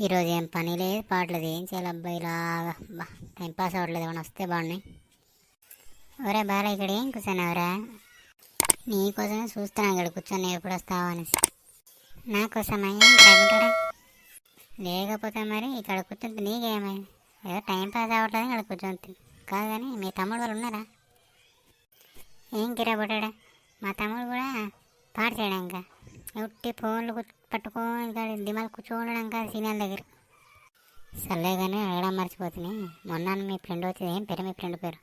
ఈరోజు ఏం పని లేదు పాటలేదు ఏం చేయాలి అబ్బాయి ఇలా టైంపాస్ టైం పాస్ అవ్వట్లేదు. ఏమైనా వస్తే బాగున్నాయి ఒరే బాగా ఇక్కడ ఏం కూర్చున్నావురా? నీకోసమే చూస్తున్నాను ఇక్కడ కూర్చొని. ఎప్పుడు వస్తావు అనేసి. నా కోసమా? ఏం తగ్గుతాడా లేకపోతే మరి ఇక్కడ కూర్చుంటే నీకేమై? ఏదో టైంపాస్ అవ్వట్లేదు ఇక్కడ కూర్చొని. కాదు కానీ మీ తమ్ముడు వాళ్ళు ఉన్నారా? ఏం కిరాబడ్డా మా తమ్ముడు కూడా పాట చేయడం ఇంకా? ఉట్టి ఫోన్లు కు- పట్టుకొని ఇంకా దిమాలు కూర్చోవడం కాదు సీనియర్ దగ్గర. సర్లే కానీ అడగడం మర్చిపోతున్నాయి మొన్న మీ ఫ్రెండ్ వచ్చింది. ఏం పేరు? మీ ఫ్రెండ్ పేరు?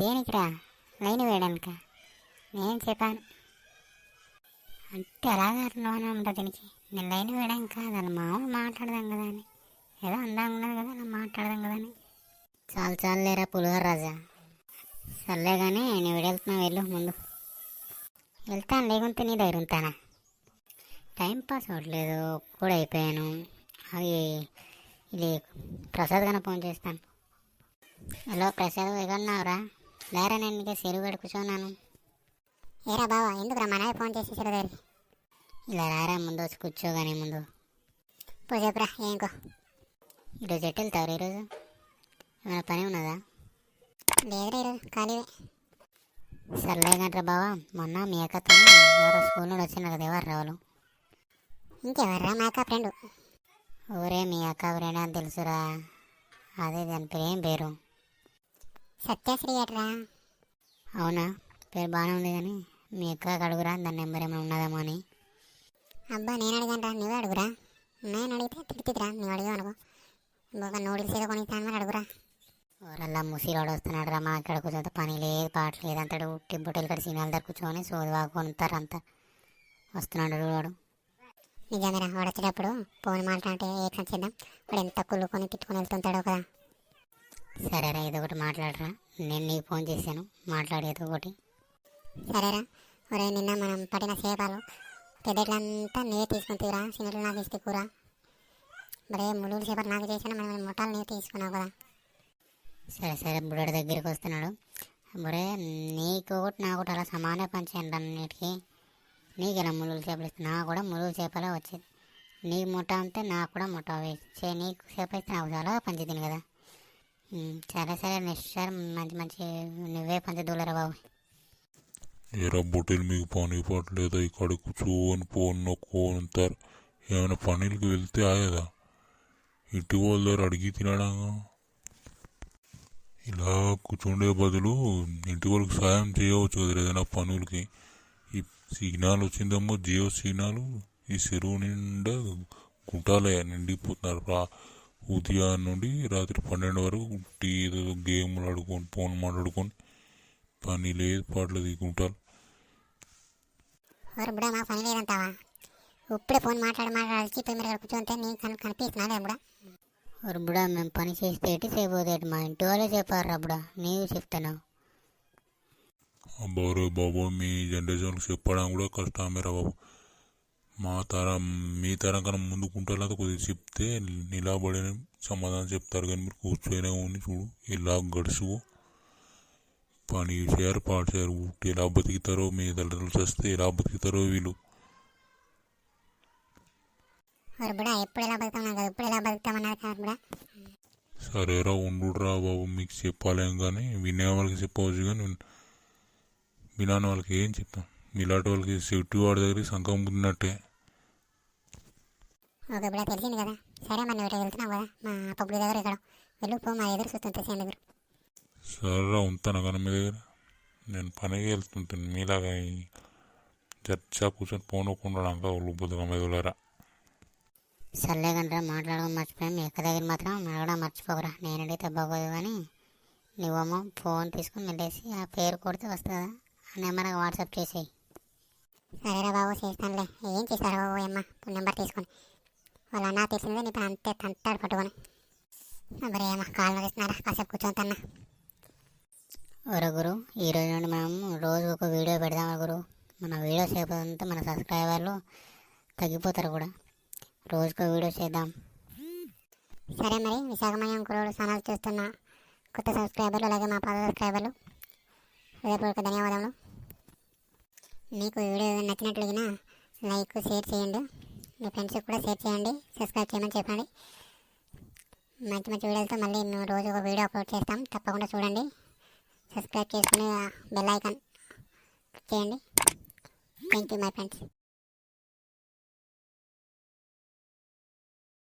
దేనికిరా? లైన్ వేయడానిక? నేను చెప్పాను. అంటే అలాగే అర్థం ఉంటుంది దీనికి. నేను లైన్ వేయడం దాని మామూలు మాట్లాడదాం కదా అని. ఏదో అందంగా ఉన్నది కదా అలా మాట్లాడదాం కదా అని. చాలు చాలు లేరా పులిహోర రాజా? సర్లే కానీ నేను వెళ్తున్నా. వెళ్ళు ముందు. వెళ్తాను. లేకుంటే నీ దగ్గర ఉంటానా? టైం పాస్ అవ్వట్లేదు కూడా అయిపోయాను. అవి ఇది ప్రసాద్ కన్నా ఫోన్ చేస్తాను. హలో ప్రసాద్ ఎక్కడున్నావురా లేరా నేను ఇంకా చెరువు గడ కూర్చున్నాను. ఏరా బావా ఎందుకు రా మన ఫోన్ చేసి దగ్గరికి? ఇలా రారా ముందు వచ్చి కూర్చోగానే ముందు. పో చెప్పురా ఏంకో ఈరోజు ఎట్టు వెళ్తావు ఈరోజు? ఏమైనా పని ఉన్నదా? లేదురా ఈరోజు ఖాళీవే. సర్లే గంటరా బావా మొన్న మీ అక్కతో ఎవరో స్కూల్ నుండి వచ్చిన కదా ఎవరు రావాలి? ఇంకెవర్రా మా అక్క ఫ్రెండ్? ఊరే మీ అక్క ఫ్రెండ్ అని తెలుసురా. అదే దాని పేరు ఏం పేరు? సత్యశ్రీ అట్రా? అవునా? పేరు బాగానే ఉంది కానీ మీ అక్క అడుగురా దాని నెంబర్ ఏమైనా ఉన్నదేమో అని. అబ్బా నేను అడిగానరా నువ్వే అడుగురా. నేను అడిగితే తిడుతురా నువ్వు అడిగావు అనుకో. ఇంకొక నూడిల్స్ ఏదో కొనిస్తాను మరి అడుగురా. ఊరల్లా ముసిలోడు వస్తున్నాడు రా మా అక్కడ కూర్చొని పని లేదు పాట లేదు అంతడు ఉట్టి బొట్టెలు కడి సినిమాల దగ్గర కూర్చొని సోది వాడుకుంటారు అంతా. వస్తున్నాడు వాడు. నిజమేరా వాడు వచ్చేటప్పుడు ఫోన్ మాట్లాడితే ఏ చేద్దాం. వాడు ఎంత కుళ్ళుకొని తిట్టుకొని వెళ్తుంటాడో కదా. సరేరా ఏదో ఒకటి మాట్లాడరా. నేను నీకు ఫోన్ చేశాను. మాట్లాడు ఏదో ఒకటి. సరేరా. ఒరే నిన్న మనం పడిన సేపాలు పెద్దట్లంతా నీవే తీసుకుంటురా చిన్నట్లు నాకు ఇస్తే కూర. మరే ముళ్ళు చేపలు నాకు చేశాను. మనం ముఠాలు నీవు తీసుకున్నావు కదా. సరే సరే బుడడి దగ్గరికి వస్తున్నాడు. మరే నీకు ఒకటి నాకు ఒకటి అలా సమానే పంచేయండి నీకేనా నీకు ముళ్ళు చేపలు ఇస్తే నాకు కూడా ముళ్ళు చేపలే వచ్చేది. నీకు ముఠ ఉంటే నాకు కూడా ముఠ వేసే నీకు చేప ఇస్తే నాకు చాలా పంచుతుంది కదా. సరే సరే నెక్స్ట్ సార్ మంచి మంచి నువ్వే పంచదూలరా బాబు. ఏరా బొట్టెలు మీకు పని పట్టలేదా? ఇక్కడ కూర్చోని ఫోన్ నొక్కోంటారు ఏమైనా పనులకి వెళ్తే ఆయదా ఇటు వాళ్ళ దగ్గర అడిగి తినడంగా? ఇలా కూర్చుండే బదులు ఇంటి వాళ్ళకి సాయం చేయవచ్చు కదా ఏదైనా పనులకి. సిగ్నల్ వచ్చిందేమో జియో సిగ్నల్. ఈ చెరువు నిండా గుంటాలే నిండిపోతున్నారు. రా ఉదయం నుండి రాత్రి పన్నెండు వరకు టీ ఏదో గేమ్లు ఆడుకొని ఫోన్ మాట్లాడుకొని పని లేదు పాటలేదు ఈ గుంటాలు. ఎవరు బుడా మాకు పని లేదంటావా? ఇప్పుడే ఫోన్ మాట్లాడి మాట్లాడి అలసిపోయి మీరు కూర్చుంటే నీకు కన్ కనిపిస్తున్నా బుడా. ఒరు బుడా మేము పని చేస్తే ఎటు చేయబోదేటి మా ఇంటి వాళ్ళే చెప్పారు రా బుడా. నీవు చెప్తాను బాబు బాబు మీ జనరేషన్కి చెప్పడం కూడా కష్టమేరా బాబు. మా తరం మీ తరం కన్నా ముందు కుంటారు కొద్దిగా చెప్తే నిలబడి సమాధానం చెప్తారు కానీ మీరు కూర్చొని ఉండి చూడు ఇలా గడుచుకో. పని చేయరు పాట చేయరు ఎలా బతుకుతారో మీ తల్లిదండ్రులు చేస్తే ఎలా బతుకుతారో వీళ్ళు. ఎప్పుడు ఎలా ఎప్పుడు ఎలా బతుకుతామన్నారు కదా బుడా. సరేరా ఉండురా బాబు మీకు చెప్పలేం కానీ వినే వాళ్ళకి చెప్పవచ్చు కానీ వినాని వాళ్ళకి ఏం చెప్తాం మీలాంటి వాళ్ళకి సెఫ్టీ వాడి దగ్గరికి సంఘం ఉన్నట్టే. ఓకే తెలిసింది కదా. సరే మరి నువ్వు వెళ్తున్నావు కదా. మా పప్పుడు దగ్గర ఇక్కడ వెళ్ళు పో మా ఎదురు చూస్తుంటే సేమ్ దగ్గర సరేరా ఉంటాను కానీ మీ దగ్గర. నేను పనికి వెళ్తుంటాను మీలాగా చర్చా కూర్చొని పోనకుండా వాళ్ళు బుద్ధగా మెదలరా సర్లే గంటరా మాట్లాడడం మర్చిపోయాం. మీ అక్క దగ్గర మాత్రం అడగడం మర్చిపోకరా. నేను అడిగితే బాగోదు కానీ నువ్వేమో ఫోన్ తీసుకుని వెళ్ళేసి ఆ పేరు కొడితే వస్తుందా? ఆ నెంబర్ నాకు వాట్సాప్ చేసేయి. సరేరా బాబు చేస్తానులే. ఏం చేస్తారా బాబు అమ్మ? నెంబర్ తీసుకొని. వాళ్ళ అన్న తెలిసిందే నీ అంతే తంటాడు పట్టుకొని. మరి అమ్మ కాళ్ళు నడుస్తున్నారా కాసేపు కూర్చొని ఒరే గురు ఈ రోజు నుండి మనం రోజు ఒక వీడియో పెడదాం గురు. మన వీడియో చేయకపోతే మన సబ్స్క్రైబర్లు తగ్గిపోతారు కూడా. రోజుకో వీడియో చేద్దాం. సరే మరి విశాఖమయం కురోడు ఛానల్ చూస్తున్న కొత్త సబ్స్క్రైబర్లు అలాగే మా పాత సబ్స్క్రైబర్లు. హృదయపూర్వక ధన్యవాదములు. మీకు వీడియో నచ్చినట్లుగా లైక్ షేర్ చేయండి. మీ ఫ్రెండ్స్కి కూడా షేర్ చేయండి. సబ్స్క్రైబ్ చేయమని చెప్పండి. మంచి మంచి వీడియోలతో మళ్ళీ మేము రోజు ఒక వీడియో అప్లోడ్ చేస్తాం. తప్పకుండా చూడండి. సబ్స్క్రైబ్ చేసుకుని బెల్ ఐకాన్ చేయండి. Thank you my friends